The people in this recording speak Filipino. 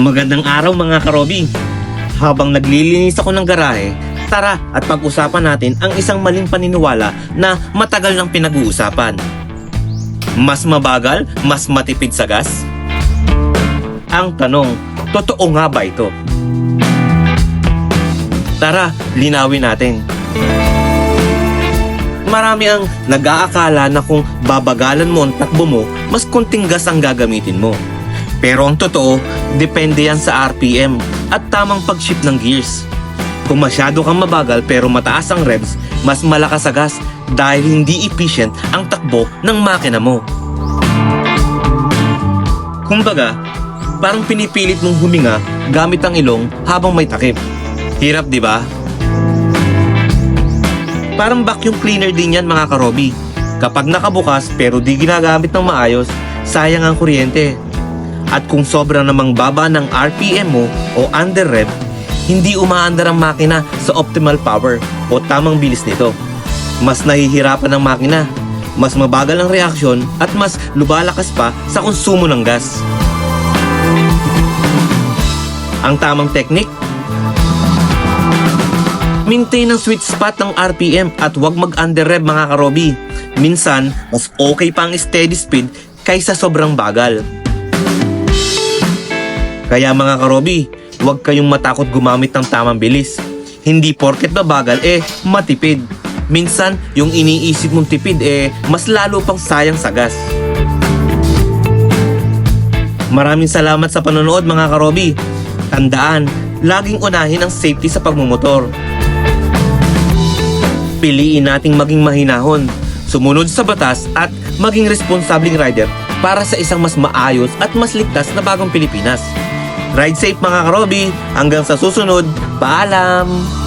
Magandang araw mga karobi. Habang naglilinis ako ng garahe, tara at pag-usapan natin ang isang maling paniniwala na matagal nang pinag-uusapan. Mas mabagal, mas matipid sa gas? Ang tanong, totoo nga ba ito? Tara, linawin natin. Marami ang nag-aakala na kung babagalan mo ang takbo mo, mas kunting gas ang gagamitin mo. Pero ang totoo, depende yan sa RPM at tamang pag-shift ng gears. Kung masyado kang mabagal pero mataas ang revs, mas malakas sa gas dahil hindi efficient ang takbo ng makina mo. Kumbaga, parang pinipilit mong huminga gamit ang ilong habang may takip. Hirap, di ba? Parang vacuum cleaner din yan mga karobi. Kapag nakabukas pero di ginagamit ng maayos, sayang ang kuryente. At kung sobrang namang baba ng RPM mo o under rev, hindi umaandar ang makina sa optimal power o tamang bilis nito. Mas nahihirapan ang makina, mas mabagal ang reaksyon at mas lubalakas pa sa konsumo ng gas. Ang tamang technique Maintain ang sweet spot ng RPM at huwag mag-under rev mga karobi. Minsan, mas okay pa ang steady speed kaysa sobrang bagal. Kaya mga karobi, huwag kayong matakot gumamit ng tamang bilis. Hindi porket babagal eh, matipid. Minsan, yung iniisip mong tipid eh, mas lalo pang sayang sa gas. Maraming salamat sa panonood mga karobi. Tandaan, laging unahin ang safety sa pagmumotor. Piliin nating maging mahinahon, sumunod sa batas at maging responsabling rider para sa isang mas maayos at mas ligtas na bagong Pilipinas. Ride safe mga karobi, hanggang sa susunod, paalam!